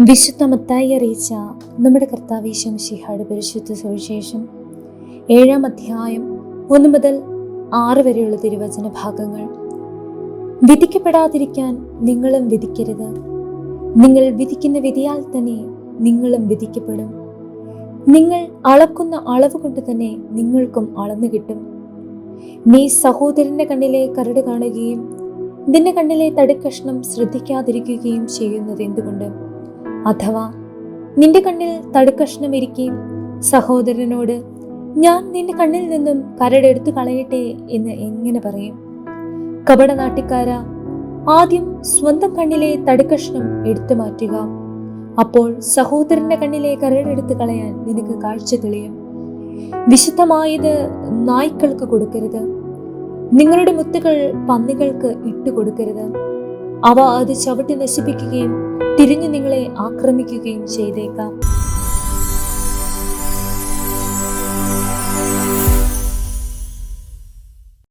വിശുദ്ധ മത്തായി അറിയിച്ച നമ്മുടെ കർത്താവീശം ശിഹാട് പരിശുദ്ധ സുവിശേഷം ഏഴാം അധ്യായം ഒന്ന് മുതൽ ആറ് വരെയുള്ള തിരുവചന ഭാഗങ്ങൾ. വിധിക്കപ്പെടാതിരിക്കാൻ നിങ്ങളും വിധിക്കരുത്. നിങ്ങൾ വിധിക്കുന്ന വിധിയാൽ തന്നെ നിങ്ങളും വിധിക്കപ്പെടും. നിങ്ങൾ അളക്കുന്ന അളവ് കൊണ്ട് തന്നെ നിങ്ങൾക്കും അളന്നു കിട്ടും. നീ സഹോദരന്റെ കണ്ണിലെ കരട് കാണുകയും നിന്റെ കണ്ണിലെ തടിക്കഷ്ണം ശ്രദ്ധിക്കാതിരിക്കുകയും ചെയ്യുന്നത് എന്തുകൊണ്ട് അഥവാ നിന്റെ കണ്ണിൽ തടുക്കഷ്ണം ഇരിക്കുകയും സഹോദരനോട് ഞാൻ നിന്റെ കണ്ണിൽ നിന്നും കരടെടുത്തു കളയട്ടെ എന്ന് എങ്ങനെ പറയും? കപടനാട്ടിക്കാര ആദ്യം സ്വന്തം കണ്ണിലെ തടുക്കഷ്ണം എടുത്തു മാറ്റുക. അപ്പോൾ സഹോദരന്റെ കണ്ണിലെ കരടെടുത്ത് കളയാൻ നിനക്ക് കാഴ്ച തെളിയും. വിശുദ്ധമായത് നായ്ക്കൾക്ക് കൊടുക്കരുത്. നിങ്ങളുടെ മുത്തുകൾ പന്നികൾക്ക് ഇട്ടുകൊടുക്കരുത്. അവ അത് ചവിട്ടി നശിപ്പിക്കുകയും തിരിഞ്ഞു നിങ്ങളെ ആക്രമിക്കുകയും ചെയ്തേക്കാം.